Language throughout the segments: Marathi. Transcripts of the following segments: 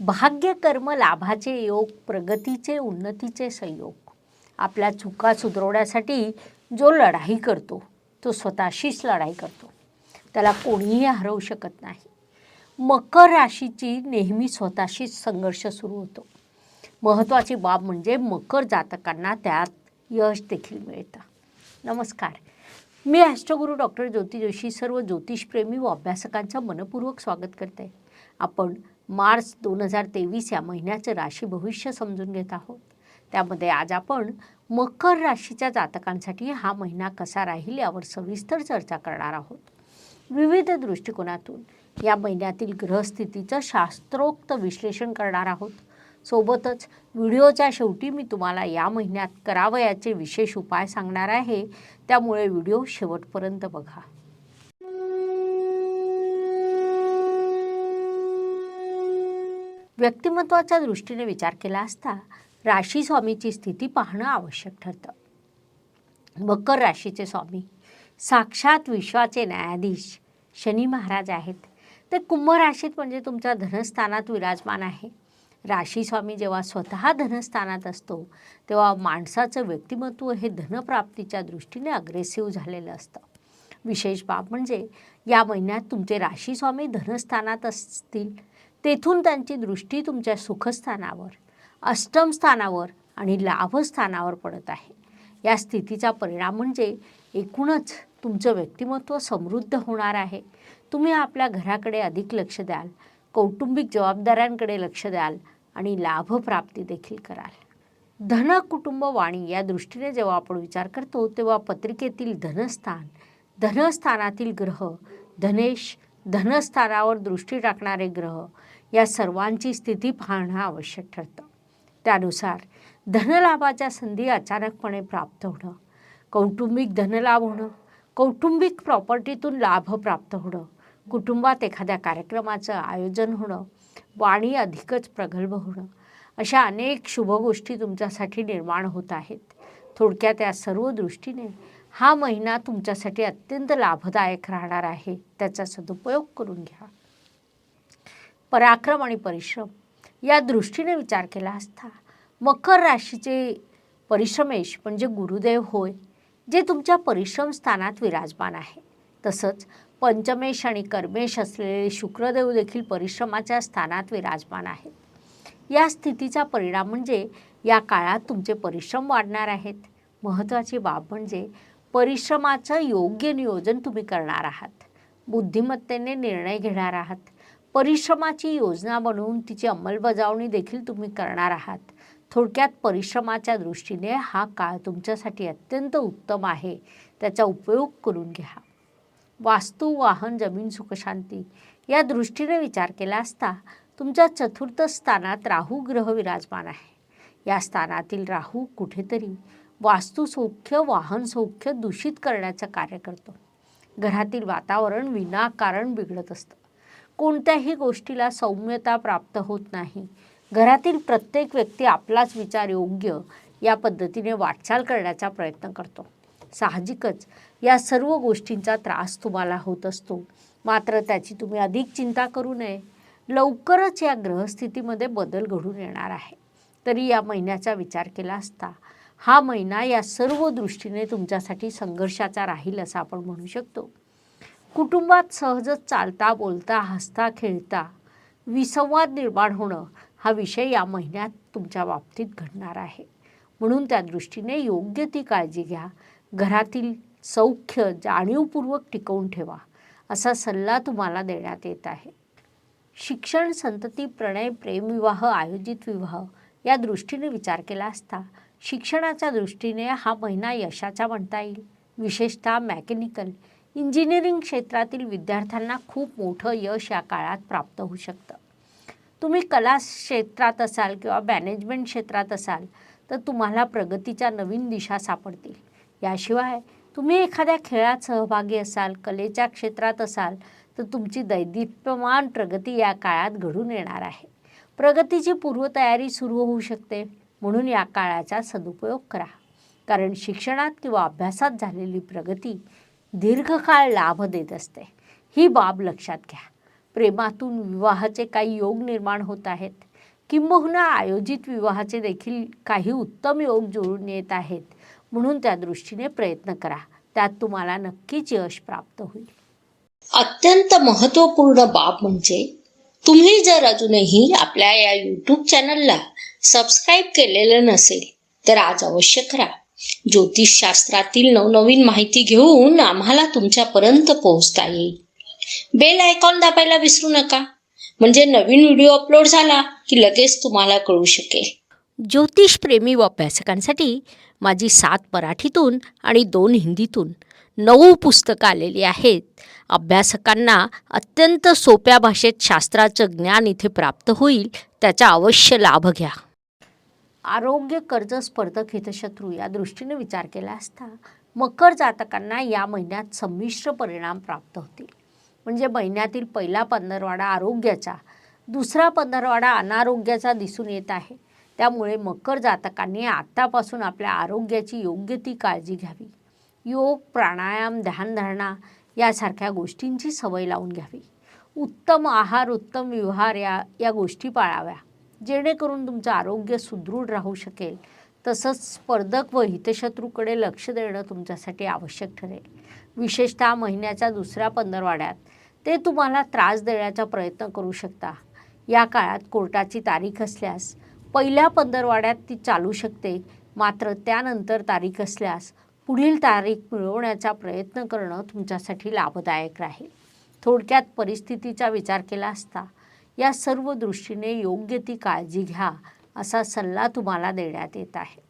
भाग्य कर्म लाभाचे योग प्रगतीचे उन्नतीचे संयोग. आपल्या चुका सुधरवण्यासाठी जो लढाई करतो तो स्वतःशीच लढाई करतो. त्याला कोणीही हरवू शकत नाही. मकर राशीची नेहमी स्वतःशीच संघर्ष सुरू होतो. महत्त्वाची बाब म्हणजे मकर जातकांना त्यात यश देखील मिळतं. नमस्कार. मी ॲस्ट्रोगुरू डॉक्टर ज्योती जोशी सर्व ज्योतिषप्रेमी व अभ्यासकांचं मनपूर्वक स्वागत करते. आपण मार्च दोन हजार तेवीस या महिन्याचं राशी भविष्य समजून घेत आहोत. त्यामध्ये आज आपण मकर राशीच्या जातकांसाठी हा महिना कसा राहील यावर सविस्तर चर्चा करणार आहोत. विविध दृष्टिकोनातून या महिन्यातील ग्रहस्थितीचं शास्त्रोक्त विश्लेषण करणार आहोत. सोबतच व्हिडिओच्या शेवटी मी तुम्हाला या महिन्यात करावयाचे विशेष उपाय सांगणार आहे. त्यामुळे व्हिडिओ शेवटपर्यंत बघा. व्यक्तिमत्वाच्या दृष्टीने विचार केला असता राशी स्वामीची स्थिती पाहणं आवश्यक ठरतं. मकर राशीचे स्वामी साक्षात विश्वाचे न्यायाधीश शनी महाराज आहेत. ते कुंभ राशीत म्हणजे तुमच्या धनस्थानात विराजमान आहे. राशी स्वामी जेव्हा स्वतः धनस्थानात असतो तेव्हा माणसाचं व्यक्तिमत्व हे धनप्राप्तीच्या दृष्टीने अग्रेसिव्ह झालेलं असतं. विशेष बाब म्हणजे या महिन्यात तुमचे राशी स्वामी धनस्थानात असतील तेथून त्यांची दृष्टी तुमच्या सुखस्थानावर अष्टम स्थानावर आणि लाभस्थानावर पडत आहे. या स्थितीचा परिणाम म्हणजे एकूणच तुमचं व्यक्तिमत्व समृद्ध होणार आहे. तुम्ही आपल्या घराकडे अधिक लक्ष द्याल कौटुंबिक जबाबदाऱ्यांकडे लक्ष द्याल आणि लाभप्राप्ती देखील कराल. धन कुटुंब वाणी या दृष्टीने जेव्हा आपण विचार करतो तेव्हा पत्रिकेतील धनस्थान धनस्थानातील ग्रह धनेश धनस्थानावर दृष्टी टाकणारे ग्रह या सर्वांची स्थिती पाहणं आवश्यक ठरतं. त्यानुसार धनलाभाच्या संधी अचानकपणे प्राप्त होणं कौटुंबिक धनलाभ होणं कौटुंबिक प्रॉपर्टीतून लाभ प्राप्त होणं कुटुंबात एखाद्या कार्यक्रमाचं आयोजन होणं वाणी अधिकच प्रगल्भ होणं अशा अनेक शुभ गोष्टी तुमच्यासाठी निर्माण होत आहेत. थोडक्यात या सर्व दृष्टीने हा महिना तुमच्यासाठी अत्यंत लाभदायक राहणार आहे. त्याचा सदुपयोग करून घ्या. पराक्रम आणि परिश्रम या दृष्टीने विचार केला असता. मकर राशीचे परिश्रमेश म्हणजे गुरुदेव होय जे तुमच्या परिश्रम स्थानात विराजमान आहे. तसंच पंचमेश आणि कर्मेश असलेले शुक्रदेव देखील परिश्रमाच्या स्थानात विराजमान आहेत. या स्थितीचा परिणाम म्हणजे या काळात तुमचे परिश्रम वाढणार आहेत. महत्त्वाची बाब म्हणजे परिश्रमाचं योग्य नियोजन तुम्ही करणार आहात. बुद्धिमत्तेने निर्णय घेणार आहात. परिश्रमाची योजना बनवून तिची अंमलबजावणी देखील तुम्ही करणार आहात. थोडक्यात परिश्रमाच्या दृष्टीने हा काळ तुमच्यासाठी अत्यंत उत्तम आहे. त्याचा उपयोग करून घ्या. वास्तू वाहन जमीन सुखशांती या दृष्टीने विचार केला असता तुमच्या चतुर्थ स्थानात राहू ग्रह विराजमान आहे. या स्थानातील राहू कुठेतरी वास्तुसौख्य वाहन सौख्य दूषित करण्याचं कार्य करतो. घरातील वातावरण विनाकारण बिघडत असतं. कोणत्याही गोष्टीला सौम्यता प्राप्त होत नाही. घरातील प्रत्येक व्यक्ती आपलाच विचार योग्य या पद्धतीने वाटचाल करण्याचा प्रयत्न करतो. साहजिकच या सर्व गोष्टींचा त्रास तुम्हाला होत असतो. मात्र त्याची तुम्ही अधिक चिंता करू नये. लवकरच या ग्रहस्थितीमध्ये बदल घडून येणार आहे. तरी या महिन्याचा विचार केला असता हा महिना या सर्व दृष्टीने तुमच्यासाठी संघर्षाचा राहील असं आपण म्हणू शकतो. कुटुंबात सहजच चालता बोलता हसता खेळता विसंवाद निर्माण होणं हा विषय या महिन्यात तुमच्या बाबतीत घडणार आहे. म्हणून त्या दृष्टीने योग्य ती काळजी घ्या. घरातील सौख्य जाणीवपूर्वक टिकवून ठेवा असा सल्ला तुम्हाला देण्यात येत आहे. शिक्षण संतती प्रणय प्रेमविवाह आयोजित विवाह या दृष्टीने विचार केला असता शिक्षणाच्या दृष्टीने हा महिना यशाचा म्हणता येईल. विशेषतः मॅकॅनिकल इंजिनिअरिंग क्षेत्रातील विद्यार्थ्यांना खूप मोठं यश या काळात प्राप्त होऊ शकतं. तुम्ही कला क्षेत्रात असाल किंवा मॅनेजमेंट क्षेत्रात असाल तर तुम्हाला प्रगतीच्या नवीन दिशा सापडतील. याशिवाय तुम्ही एखाद्या खेळात सहभागी असाल कलेच्या क्षेत्रात असाल तर तुमची दैदिप्यमान प्रगती या काळात घडून येणार आहे. प्रगतीची पूर्वतयारी सुरू होऊ शकते म्हणून या काळाचा सदुपयोग करा. कारण शिक्षणात किंवा अभ्यासात झालेली प्रगती दीर्घकाळ लाभ देत असते. ही बाब लक्षात घ्या. प्रेमातून विवाहाचे काही योग निर्माण होत आहेत. किंबहुना आयोजित विवाहाचे देखील काही उत्तम योग जुळून येत आहेत. म्हणून त्या दृष्टीने प्रयत्न करा. त्यात तुम्हाला नक्कीच यश प्राप्त होईल. अत्यंत महत्त्वपूर्ण बाब म्हणजे तुम्ही जर अजूनही आपल्या या यूट्यूब चॅनलला सबस्क्राईब केलेलं नसेल तर आज अवश्य करा. ज्योतिषशास्त्रातील नवनवीन माहिती घेऊन आम्हाला तुमच्यापर्यंत पोहोचता येईल. बेल आयकॉन दाबायला विसरू नका. म्हणजे नवीन व्हिडिओ अपलोड झाला की लगेच तुम्हाला कळू शकेल. ज्योतिषप्रेमी व अभ्यासकांसाठी माझी सात मराठीतून आणि दोन हिंदीतून नऊ पुस्तकं आलेली आहेत. अभ्यासकांना अत्यंत सोप्या भाषेत शास्त्राचं ज्ञान इथे प्राप्त होईल. त्याचा अवश्य लाभ घ्या. आरोग्य कर्ज स्पर्धक हितशत्रू या दृष्टीने विचार केला असता मकर जातकांना या महिन्यात संमिश्र परिणाम प्राप्त होतील. म्हणजे महिन्यातील पहिला पंधरवाडा आरोग्याचा दुसरा पंधरवाडा अनारोग्याचा दिसून येत आहे. त्यामुळे मकर जातकांनी आत्तापासून आपल्या आरोग्याची योग्य ती काळजी घ्यावी. योग प्राणायाम ध्यानधारणा यासारख्या गोष्टींची सवय लावून घ्यावी. उत्तम आहार उत्तम व्यवहार या या गोष्टी पाळाव्या. जेणेकरून तुमचं आरोग्य सुदृढ राहू शकेल. तसंच स्पर्धक व हितशत्रूकडे लक्ष देणं तुमच्यासाठी आवश्यक ठरेल. विशेषतः महिन्याच्या दुसऱ्या पंधरवाड्यात. ते तुम्हाला त्रास देण्याचा प्रयत्न करू शकता. या काळात कोर्टाची तारीख असल्यास पहिल्या पंधरवाड्यात ती चालू शकते. मात्र त्यानंतर तारीख असल्यास पुढील तारीख मिळवण्याचा प्रयत्न करणं तुमच्यासाठी लाभदायक राहील. थोडक्यात परिस्थितीचा विचार केला असता या सर्व दृष्टीने योग्य ती काळजी घ्या असा सल्ला तुम्हाला देण्यात येत आहे.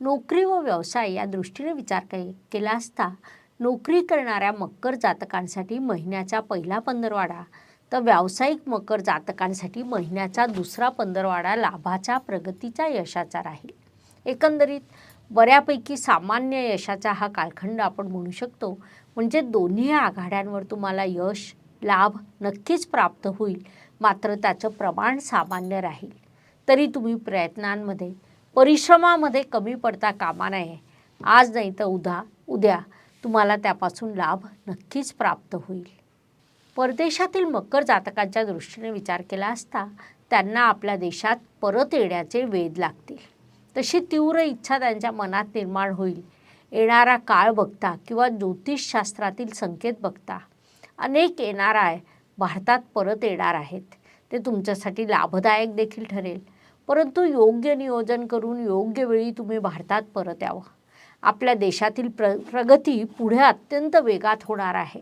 नोकरी व व्यवसाय या दृष्टीने विचार केला असता नोकरी करणाऱ्या मकर जातकांसाठी महिन्याचा पहिला पंधरवाडा तर व्यावसायिक मकर जातकांसाठी महिन्याचा दुसरा पंधरवाडा लाभाचा प्रगतीचा यशाचा राहील. एकंदरीत बऱ्यापैकी सामान्य यशाचा हा कालखंड आपण म्हणू शकतो. म्हणजे दोन्ही आघाड्यांवर तुम्हाला यश लाभ नक्कीच प्राप्त होईल. मात्र त्याचं प्रमाण सामान्य राहील. तरी तुम्ही प्रयत्नांमध्ये परिश्रमामध्ये कमी पडता कामा नये. आज नाही तर उद्या उद्या तुम्हाला त्यापासून लाभ नक्कीच प्राप्त होईल. परदेशातील मकर जातकांच्या दृष्टीने विचार केला असता त्यांना आपल्या देशात परत येण्याचे वेध लागतील. तशी तीव्र इच्छा त्यांच्या मनात निर्माण होईल. येणारा काळ बघता किंवा ज्योतिषशास्त्रातील संकेत बघता अनेक येणार आहे. भारतात परत येणार आहेत. ते तुमच्यासाठी लाभदायक देखील ठरेल. परंतु योग्य नियोजन करून योग्य वेळी तुम्ही भारतात परत यावं. आपल्या देशातील प्र प्रगती पुढे अत्यंत वेगात होणार आहे.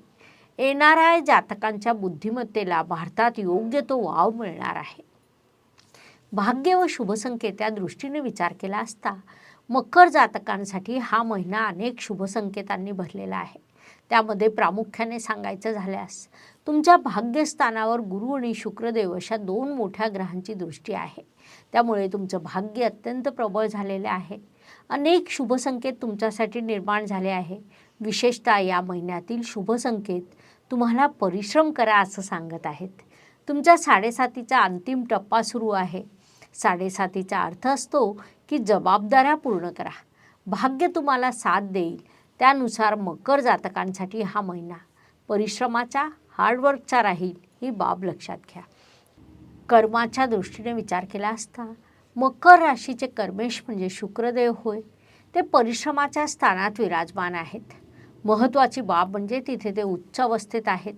येणाऱ्या आय जातकांच्या बुद्धिमत्तेला भारतात योग्य तो वाव मिळणार आहे. भाग्य व शुभसंकेत या दृष्टीने विचार केला असता मकर जातकांसाठी हा महिना अनेक शुभसंकेतांनी भरलेला आहे. त्यामध्ये प्रामुख्याने सांगायचं झाल्यास तुमच्या भाग्यस्थानावर गुरु आणि शुक्रदेव अशा दोन मोठ्या ग्रहांची दृष्टी आहे. त्यामुळे तुमचं भाग्य अत्यंत प्रबळ झालेले आहे. अनेक शुभसंकेत तुमच्यासाठी निर्माण झाले आहे. विशेषतः या महिन्यातील शुभसंकेत तुम्हाला परिश्रम करा असं सांगत आहेत. तुमच्या साडेसातीचा अंतिम टप्पा सुरू आहे. साडेसातीचा अर्थ असतो की जबाबदाऱ्या पूर्ण करा. भाग्य तुम्हाला साथ देईल. त्यानुसार मकर जातकांसाठी हा महिना. परिश्रमाचा हार्डवर्कचा राहील ही बाब लक्षात घ्या. कर्माच्या दृष्टीने विचार केला असता मकर राशीचे कर्मेश म्हणजे शुक्रदेव होय. ते परिश्रमाच्या स्थानात विराजमान आहेत. महत्त्वाची बाब म्हणजे तिथे ते उच्च अवस्थेत आहेत.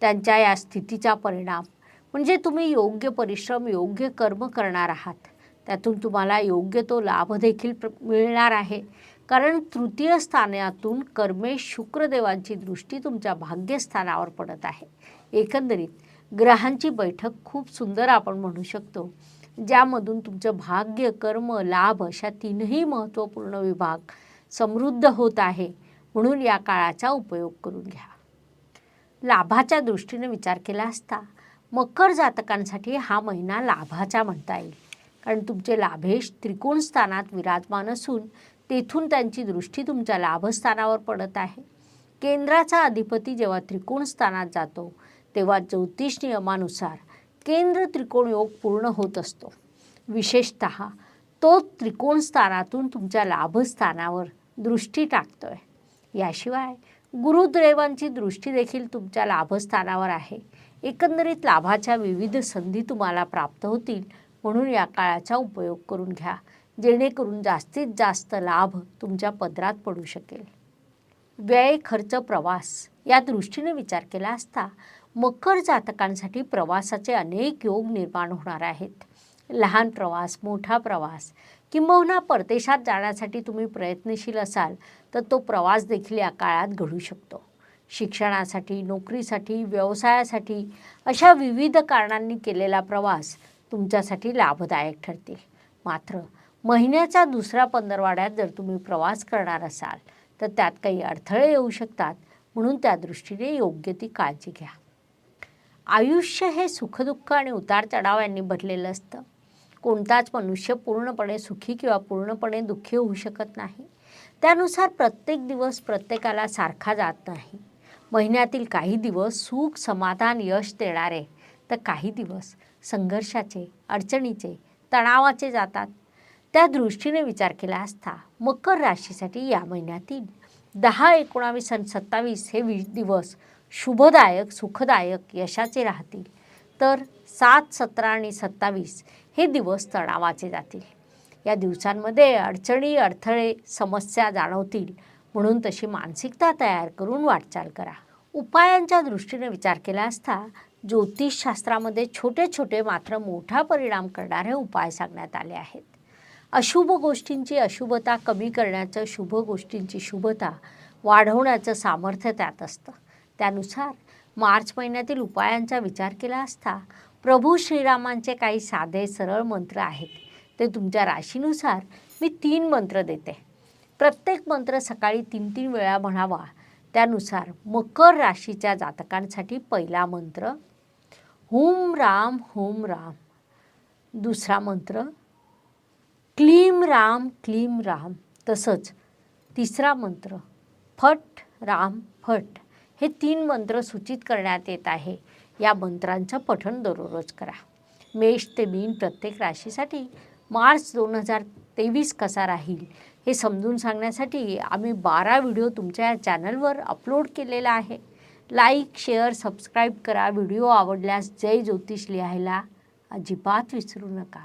त्यांच्या या स्थितीचा परिणाम म्हणजे तुम्ही योग्य परिश्रम योग्य कर्म करणार आहात. त्यातून तुम्हाला योग्य तो लाभ देखील प्र मिळणार आहे. कारण तृतीय स्थानातून कर्मेश शुक्रदेवांची दृष्टी तुमच्या भाग्यस्थानावर पडत आहे. एकंदरीत ग्रहांची बैठक खूप सुंदर आपण म्हणू शकतो ज्यामधून तुमचं भाग्य कर्म लाभ अशा तीनही महत्त्वपूर्ण विभाग समृद्ध होत आहे म्हणून या काळाचा उपयोग करून घ्या. लाभाच्या दृष्टीने विचार केला असता मकर जातकांसाठी हा महिना लाभाचा म्हणता येईल. कारण तुमचे लाभेश त्रिकोण स्थानात विराजमान असून तेथून त्यांची दृष्टी तुमच्या लाभस्थानावर पडत आहे. केंद्राचा अधिपती जेव्हा त्रिकोण स्थानात जातो तेव्हा ज्योतिष नियमानुसार केंद्र त्रिकोण योग पूर्ण होत असतो. विशेषत तो त्रिकोण स्थानातून तुमच्या लाभस्थानावर दृष्टी टाकतोय. याशिवाय गुरुदेवांची दृष्टी देखील तुमच्या लाभस्थानावर आहे. एकंदरीत लाभाच्या विविध संधी तुम्हाला प्राप्त होतील म्हणून या काळाचा उपयोग करून घ्या. जेणेकरून जास्तीत जास्त लाभ तुमच्या पदरात पडू शकेल. व्यय खर्च प्रवास या दृष्टीने विचार केला असता मकर जातकांसाठी प्रवासाचे अनेक योग निर्माण होणार आहेत. लहान प्रवास मोठा प्रवास किंबहुना परदेशात जाण्यासाठी तुम्ही प्रयत्नशील असाल तर तो प्रवास देखील या काळात घडू शकतो. शिक्षणासाठी नोकरीसाठी व्यवसायासाठी अशा विविध कारणांनी केलेला प्रवास तुमच्यासाठी लाभदायक ठरतील. मात्र महिन्याचा दुसऱ्या पंधरवाड्यात जर तुम्ही प्रवास करणार असाल तर त्यात काही अडथळे येऊ शकतात. म्हणून त्या दृष्टीने योग्य ती काळजी घ्या. आयुष्य हे सुखदुःख आणि उतार चढाव यांनी भरलेलं असतं. कोणताच मनुष्य पूर्णपणे सुखी किंवा पूर्णपणे दुःखी होऊ शकत नाही. त्यानुसार प्रत्येक दिवस प्रत्येकाला सारखा जात नाही. महिन्यातील काही दिवस सुख समाधान यश देणारे तर काही दिवस संघर्षाचे अडचणीचे तणावाचे जातात. त्या दृष्टीने विचार केला असता मकर राशीसाठी या महिन्यातील दहा एकोणावीस आणि सत्तावीस हे वी दिवस शुभदायक सुखदायक यशाचे राहतील. तर सात सतरा आणि सत्तावीस हे दिवस तणावाचे जातील. या दिवसांमध्ये अडचणी अडथळे समस्या जाणवतील. म्हणून तशी मानसिकता तयार करून वाटचाल करा. उपायांच्या दृष्टीने विचार केला असता ज्योतिषशास्त्रामध्ये छोटे छोटे मात्र मोठा परिणाम करणारे उपाय सांगण्यात आले आहेत. अशुभ गोष्टींची अशुभता कमी करण्याचं शुभ गोष्टींची शुभता वाढवण्याचं सामर्थ्य त्यात असतं. त्यानुसार मार्च महिन्यातील उपायांचा विचार केला असता प्रभू श्रीरामांचे काही साधे सरळ मंत्र आहेत. ते तुमच्या राशीनुसार मी तीन मंत्र देते. प्रत्येक मंत्र सकाळी तीन तीन वेळा म्हणावा. त्यानुसार मकर राशीच्या जातकांसाठी पहिला मंत्र हुम राम हुम राम. दुसरा मंत्र क्लीम राम क्लीम राम तसंच तिसरा मंत्र फट राम फट हे तीन मंत्र सूचित करण्यात येत आहे. या मंत्रांचं पठण दररोज करा. मेष ते मीन प्रत्येक राशीसाठी मार्च दोन हजार तेवीस कसा राहील हे समजून सांगण्यासाठी आम्ही बारा व्हिडिओ तुमच्या या चॅनलवर अपलोड केलेला आहे. लाईक शेअर सबस्क्राईब करा. व्हिडिओ आवडल्यास जय ज्योतिष लिहायला अजिबात विसरू नका.